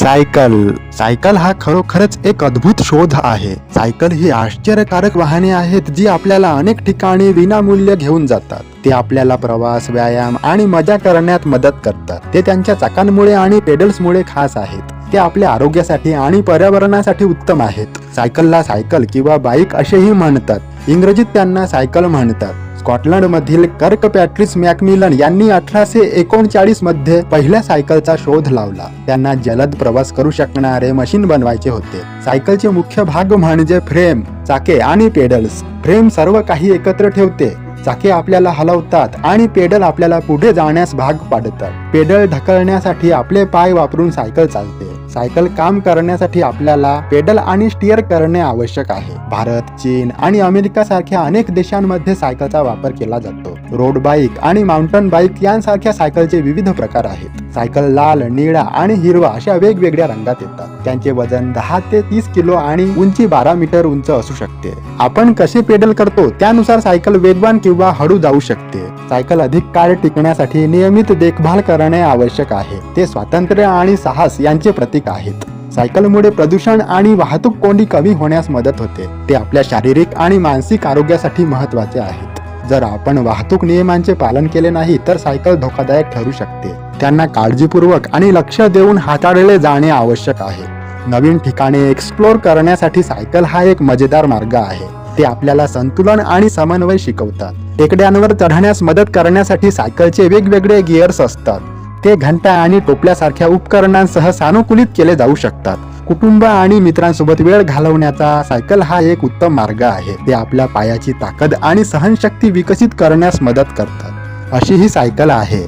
Cycle. Cycle हा खरोखरच एक अद्भुत शोध आहे. सायकल ही आश्चर्यकारक वाहने आहेत जी आपल्याला अनेक ठिकाणी विनामूल्य घेऊन जातात. ते आपल्याला प्रवास व्यायाम आणि मजा करण्यात मदत करतात. ते त्यांच्या चाकांमुळे आणि पेडल्समुळे खास आहेत. ते आपल्या आरोग्यासाठी आणि पर्यावरणासाठी उत्तम आहेत. सायकलला सायकल किंवा बाईक असेही म्हणतात. इंग्रजीत त्यांना सायकल म्हणतात. स्कॉटलंड मधील कर्क पॅट्रिस मॅकमिलन यांनी अठराशे एकोणचाळीसमध्ये पहिल्या सायकलचा शोध लावला. त्यांना जलद प्रवास करू शकणारे मशीन बनवायचे होते. सायकलचे मुख्य भाग म्हणजे फ्रेम चाके आणि पेडल्स. फ्रेम सर्व काही एकत्र ठेवते. चाके आपल्याला हलवतात आणि पेडल आपल्याला पुढे जाण्यास भाग पाडतात. पेडल ढकलण्यासाठी आपले पाय वापरून सायकल चालते. सायकल काम करण्यासाठी आपल्याला पेडल आणि स्टिअर करणे आवश्यक आहे. भारत चीन आणि अमेरिका सारख्या अनेक देशांमध्ये सायकलचा वापर केला जातो. रोड बाईक आणि माउंटन बाईक यांसारख्या सायकलचे विविध प्रकार आहेत. सायकल लाल निळा आणि हिरवा अशा वेगवेगळ्या रंगात येतात. त्यांचे वजन दहा ते तीस किलो आणि उंची बारा मीटर उंच असू शकते. आपण कसे पेडल करतो त्यानुसार सायकल वेगवान किंवा हळू जाऊ शकते. सायकल अधिक काळ टिकण्यासाठी नियमित देखभाल करणे आवश्यक आहे. ते स्वातंत्र्य आणि साहस यांचे प्रतीक आहेत. सायकलमुळे प्रदूषण आणि वाहतूक कोंडी कमी होण्यास मदत होते. ते आपल्या शारीरिक आणि मानसिक आरोग्यासाठी महत्त्वाचे आहेत. जर आपण वाहतूक नियमांचे पालन केले नाही तर सायकल धोकादायक ठरू शकते. त्यांना काळजीपूर्वक आणि लक्ष देऊन हाताळले जाणे आवश्यक आहे. नवीन ठिकाणे एक्सप्लोर करण्यासाठी सायकल हा एक मजेदार मार्ग आहे. ते आपल्याला संतुलन आणि समन्वय शिकवतात. टेकड्यांवर चढण्यास मदत करण्यासाठी सायकलचे वेगवेगळे गिअर्स असतात. ते घंटा आणि टोपल्यासारख्या उपकरणांसह सानुकूलित केले जाऊ शकतात. कुटुंब आणि मित्रांसोबत वेळ घालवण्याचा सायकल हा एक उत्तम मार्ग आहे. ते आपल्या पायाची ताकद आणि सहनशक्ती विकसित करण्यास मदत करतात. अशी ही सायकल आहे.